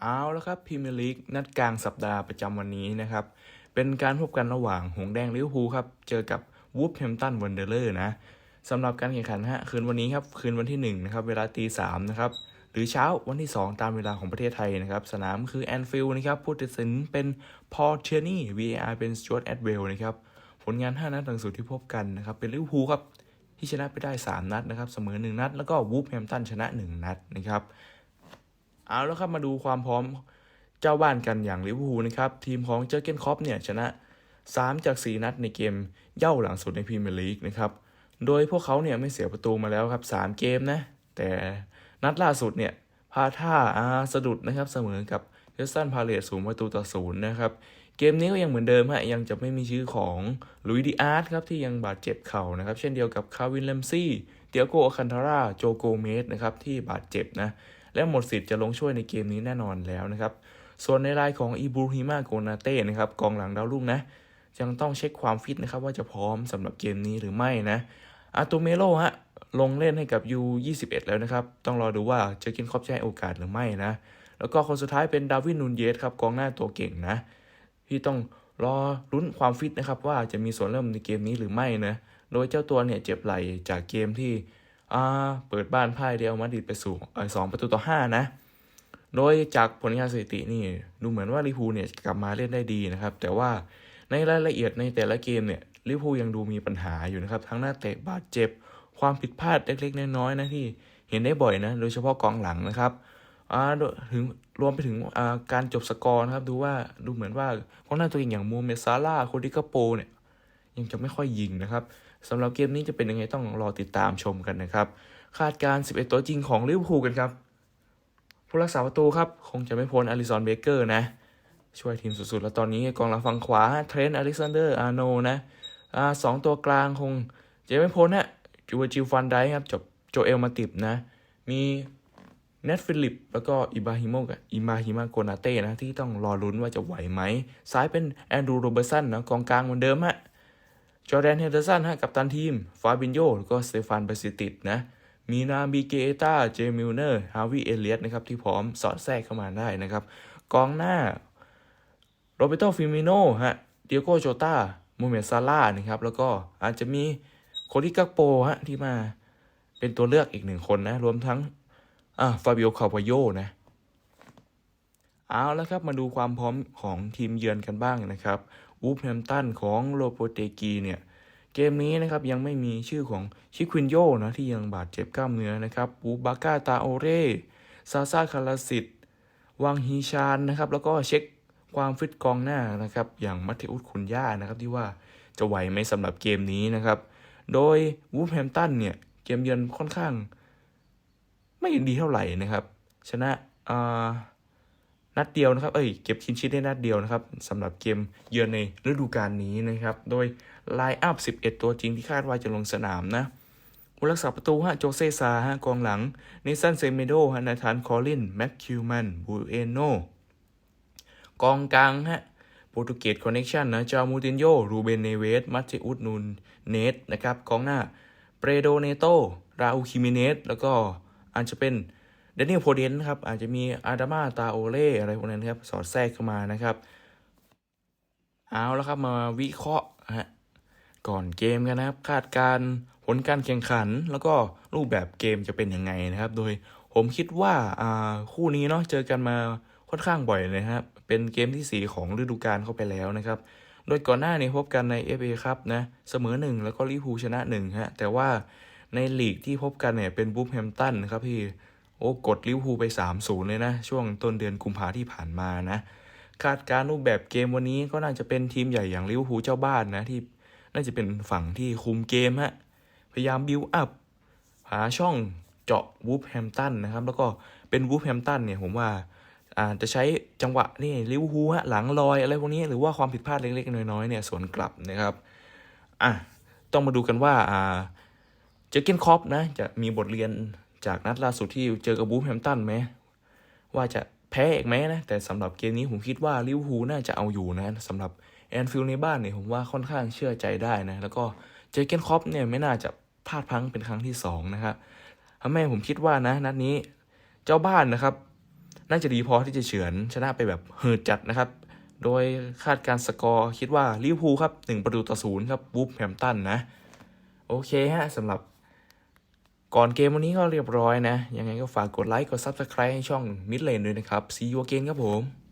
เอาแล้วครับพรีเมียร์ลีกนัดกลางสัปดาห์ประจำวันนี้นะครับ เป็นการพบกันระหว่างหงแดงลิเวอร์พูลครับ เจอกับวูฟแฮมตันวันเดอร์เลอร์นะสำหรับการแข่งขันฮะคืนวันนี้ครับ คืนวันที่1นะครับเวลาตีสามนะครับ หรือเช้าวันที่ 2 ตามเวลาของประเทศไทยนะครับ สนามคือแอนฟิลด์นะครับผู้ตัดสินเป็นพอเชอร์นี่ VAR เป็นสจวตแอดเวลนะครับผลงาน 5 นัดหลังสุดที่พบกันนะครับเป็นลิเวอร์พูลครับที่ชนะไปได้ 3 นัดนะครับเสมอ 1 นัด แล้วก็วูฟแฮมตันชนะ 1 นัดนะครับ เอาแล้วครับมาดูความพร้อมเจ้าบ้านกันอย่างลิเวอร์พูลนะครับ ทีมของเจอเกนคอปเนี่ยชนะ 3 จาก 4 นัดในเกมเย่าหลังสุดในพรีเมียร์ลีกนะครับ โดยพวกเขาเนี่ยไม่เสียประตูมาแล้วครับ 3 เกมนะ แต่นัดล่าสุดเนี่ยพาท่าอาสะดุดนะครับเสมอกับเฮสตันพาเลตศูนย์ประตูต่อศูนย์นะครับ เกมนี้ก็ยังเหมือนเดิมฮะยังจะไม่มีชื่อของลุยดิอาร์ตครับที่ยังบาดเจ็บเข่านะครับ เช่นเดียวกับคาวินเลมซี่เตียโกอาคันทาร่าโจโกเมสนะครับที่บาดเจ็บนะ และหมดสิทธิ์จะลงช่วยในเกมนี้แน่นอนแล้วนะครับ ส่วนในรายของอีบูฮิมาโกนาเต้นะครับกองหลังดาวรุ่งนะยังต้องเช็คความฟิตนะครับว่าจะพร้อมสำหรับเกมนี้หรือไม่นะอาตูเมโลฮะลงเล่นให้กับ U21 แล้วนะครับ ต้องรอดูว่าเจอกินครอบให้โอกาสหรือไม่นะ แล้วก็คนสุดท้ายเป็นดาวินนูนเยสครับกองหน้าตัวเก่งนะ ที่ต้องรอลุ้นความฟิตนะครับว่าจะมีส่วนเริ่มในเกมนี้หรือไม่นะ โดยเจ้าตัวเนี่ยเจ็บไหล่จากเกมที่ อ่าเปิดบ้านพ่ายเดียวมาดริดไปสู่สองประตูต่อห้านะ โดยจากผลงานสถิตินี่ดูเหมือนว่าลิพูเนี่ยกลับมาเล่นได้ดีนะครับ แต่ว่าในรายละเอียดในแต่ละเกมเนี่ยลิพูยังดูมีปัญหาอยู่นะครับ ทั้งหน้าเตะบาดเจ็บ ความผิดพลาดเล็กๆน้อยๆนะที่เห็นได้บ่อยนะ โดยเฉพาะกองหลังนะครับถึงรวมไปถึงการจบสกอร์นะครับ ดูว่าดูเหมือนว่ากองหน้าตัวเองอย่างมูเมซาร่าโคดิกาโปเนี่ยยังจะไม่ค่อยยิงนะครับ สำหรับเกมนี้จะเป็นยังไงต้องรอติดตามชมกันนะครับ คาดการณ์11 ตัวจริงของลิเวอร์พูลกันครับ ผู้รักษาประตูครับ คงจะไม่พ้นอลิซอนเบเกอร์นะ ช่วยทีมสุดๆ แล้วตอนนี้กองหลังฝั่งขวาเทรนต์อเล็กซานเดอร์อาร์โนนะอ่าสองตัวกลางคงจะไม่พ้นนะจูเวจิฟันไดครับจบโจเอลมาติบนะ มีเนทฟิลิป แล้วก็อิบาฮิโมกับอิมาฮิมาโกนาเต้นะ ที่ต้องรอลุ้นว่าจะไหวไหม ซ้ายเป็นแอนดรูโรเบอร์สันนะกองกลางเหมือนเดิมฮะ จอร์แดนเฮนเดอร์สันฮะกับตันทีม ฟาบินโยแล้วก็สเตฟานเบซิติดนะ มีนาบีเกตาเจมิลเนอร์ ฮาวิเอเลียสนะครับ ที่พร้อมสอดแทรกเข้ามาได้นะครับ กองหน้า โรเบโตฟิมิโนฮะ เดียโกโจตาโมเมดซาร่านะครับ แล้วก็อาจจะมีโคดิกักโปฮะที่มาเป็นตัวเลือกอีกหนึ่งคนนะ รวมทั้งอ่าฟาบิโอคาปโยนะ เอาแล้วครับมาดูความพร้อมของทีมเยือนกันบ้างนะครับวูฟแฮมตันของโลโปเตกีเนี่ยเกมนี้นะครับยังไม่มีชื่อของชิควินโยนะที่ยังบาดเจ็บกล้ามเนื้อนะครับบูบาก้าตาโอเรซาซาคาราสิตวังฮีชานนะครับแล้วก็เช็คความฟิตกองหน้านะครับอย่างมัตเทอุสคุนย่านะครับที่ว่าจะไหวไหมสำหรับเกมนี้นะครับ โดยวูฟแฮมตันเนี่ยเกมเยือนค่อนข้าง ไม่ดีเท่าไหร่นะครับ ชนะอ่า นัดเดียวนะครับ เอ้ย เก็บคินชิดได้นัดเดียวนะครับสำหรับเกมเยือนในฤดูกาลนี้นะครับ โดยไลน์อัพ 11 ตัวจริงที่คาดว่าจะลงสนามนะผู้รักษาประตูฮะโจเซซาฮะกองหลังเนซันเซเมโดฮะนาธานคอลินแม็กคิวแมนบูเอโนกองกลางฮะโปรตุเกสคอนเน t ชันนะจามูตินโยรูเบนเนเวสมัตเตอุสนูนเนสนะครับกองหน้าเปรโดเนโตราอูคิมิเนสแล้วก็อาจจะเป็น เดนิเอลโพเดนครับอาจจะมีอาดามาตาโอเล่อะไรพวกนั้นครับสอดแทรกเข้ามานะครับเอาแล้วครับมาวิเคราะห์ฮะก่อนเกมกันนะครับ คาดการผลการแข่งขัน แล้วก็รูปแบบเกมจะเป็นยังไงนะครับ โดยผมคิดว่าคู่นี้เนาะเจอกันมาค่อนข้างบ่อยเลยนะครับเป็นเกมที่ 4 ของฤดูกาลเข้าไปแล้วนะครับ โดยก่อนหน้านี้พบกันใน FA ครับนะเสมอ 1 แล้วก็ลิเวอร์พูชนะ1ฮะแต่ว่าในลีกที่พบกันเนี่ยเป็นบูฟแฮมตันนะครับพี่ โอ้กดลิวพูไป3-0เลยนะ ช่วงต้นเดือนกุมภาที่ผ่านมานะ คาดการรูปแบบเกมวันนี้ก็น่าจะเป็นทีมใหญ่อย่างลิวพูเจ้าบ้านนะที่น่าจะเป็นฝั่งที่คุมเกมฮะพยายามบิวอัพหาช่องเจาะวูฟแฮมตันนะครับ แล้วก็เป็นวูฟแฮมตันเนี่ยผมว่าอาจจะใช้จังหวะนี่ลิวอร์พูฮะหลังลอยอะไรพวกนี้หรือว่าความผิดพลาดเล็กๆน้อยๆเนี่ยสวนกลับนะครับอะต้องมาดูกันว่าอ่าเจอเกนคอปนะจะมีบทเรียน จากนัดล่าสุดที่เจอกับบูฟแฮมตันไหมว่าจะแพ้อีกไหมนะ แต่สำหรับเกมนี้ผมคิดว่าลิเวอร์พูลน่าจะเอาอยู่นะสำหรับแอนฟิลในบ้านเนี่ยผมว่าค่อนข้างเชื่อใจได้นะ แล้วก็เจอเกนคอปเนี่ยไม่น่าจะพลาดพังเป็นครั้งที่สองนะครับทำให้ผมคิดว่านะนัดนี้เจ้าบ้านนะครับ น่าจะดีพอที่จะเฉือนชนะไปแบบเหิดจัดนะครับ โดยคาดการ์สกอร์คิดว่าลิเวอร์พูลครับ1ประตูต่อศูนย์ครับวูฟแฮมตันนะ โอเคฮะสำหรับ ก่อนเกมวันนี้ก็เรียบร้อยนะ ยังไงก็ฝากกดไลค์ กด Subscribe ให้ช่อง Mid Lane ด้วยนะครับ See you again ครับผม